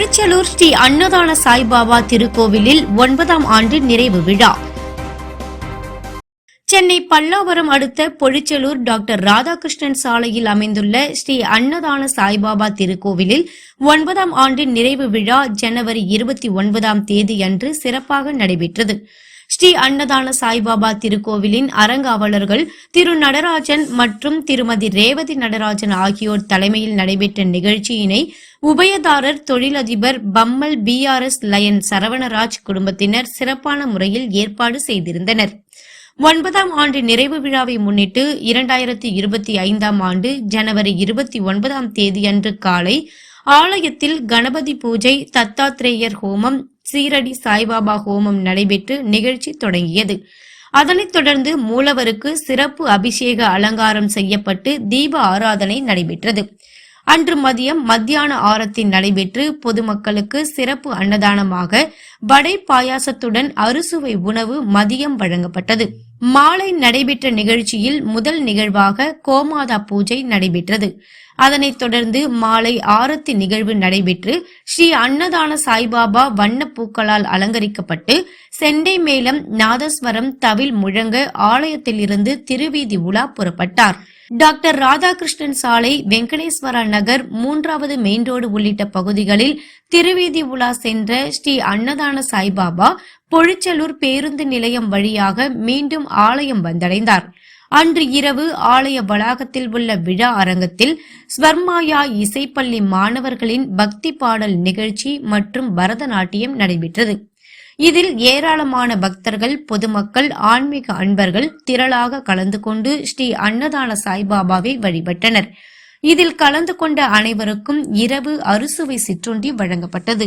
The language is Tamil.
பழச்சலூர் ஸ்ரீ அன்னதான சாய்பாபா திருக்கோவிலில் ஒன்பதாம் ஆண்டு நிறைவு விழா. சென்னை பல்லாவரம் அடுத்த பொழிச்சலூர் டாக்டர் ராதாகிருஷ்ணன் சாலையில் அமைந்துள்ள ஸ்ரீ அன்னதான சாய்பாபா திருக்கோவிலில் ஒன்பதாம் ஆண்டு நிறைவு விழா ஜனவரி இருபத்தி ஒன்பதாம் தேதி அன்று சிறப்பாக நடைபெற்றது. ஸ்ரீ அன்னதான சாய்பாபா திருக்கோவிலின் அரங்காவலர்கள் திரு நடராஜன் மற்றும் திருமதி ரேவதி நடராஜன் ஆகியோர் தலைமையில் நடைபெற்ற நிகழ்ச்சியினை உபயதாரர் தொழிலதிபர் பம்மல் பிஆர்எஸ் லயன் சரவணராஜ் குடும்பத்தினர் சிறப்பான முறையில் ஏற்பாடு செய்திருந்தனர். ஒன்பதாம் ஆண்டு நிறைவு விழாவை முன்னிட்டு இரண்டாயிரத்தி இருபத்தி ஐந்தாம் ஆண்டு ஜனவரி இருபத்தி ஒன்பதாம் தேதியன்று காலை ஆலயத்தில் கணபதி பூஜை தத்தாத்ரேயர் ஹோமம் சீரடி சாய்பாபா ஹோமம் நடைபெற்று நிகழ்ச்சி தொடங்கியது. அதனைத் தொடர்ந்து மூலவருக்கு சிறப்பு அபிஷேக அலங்காரம் செய்யப்பட்டு தீப ஆராதனை நடைபெற்றது. அன்று மதியம் மத்தியான ஆரத்தி நடைபெற்று பொதுமக்களுக்கு சிறப்பு அன்னதானமாக வடை பாயாசத்துடன் அறுசுவை உணவு மதியம் வழங்கப்பட்டது. மாலை நடைபெற்ற நிகழ்ச்சியில் முதல் நிகழ்வாக கோமாதா பூஜை நடைபெற்றது. அதனைத் தொடர்ந்து மாலை ஆரத்தி நிகழ்வு நடைபெற்று ஸ்ரீ அன்னதான சாய்பாபா வண்ணப் பூக்களால் அலங்கரிக்கப்பட்டு செண்டை மேளம் நாதஸ்வரம் தவில் முழங்க ஆலயத்திலிருந்து திருவீதி உலா புறப்பட்டார். டாக்டர் ராதாகிருஷ்ணன் சாலை வெங்கடேஸ்வரா நகர் மூன்றாவது மெயின் ரோடு உள்ளிட்ட பகுதிகளில் திருவீதி உலா சென்ற ஸ்ரீ அன்னதான சாய்பாபா பொழிச்சலூர் பேருந்து நிலையம் வழியாக மீண்டும் ஆலயம் வந்தடைந்தார். அன்று இரவு ஆலய வளாகத்தில் உள்ள விழா அரங்கத்தில் ஸ்வர்மாயா இசைப்பள்ளி மாணவர்களின் பக்தி பாடல் நிகழ்ச்சி மற்றும் பரதநாட்டியம் நடைபெற்றது. இதில் ஏராளமான பக்தர்கள் பொதுமக்கள் ஆன்மீக அன்பர்கள் திரளாக கலந்து கொண்டு ஸ்ரீ அன்னதான சாய்பாபாவை வழிபட்டனர். இதில் கலந்து கொண்ட அனைவருக்கும் இரவு அறுசுவை சிற்றுண்டி வழங்கப்பட்டது.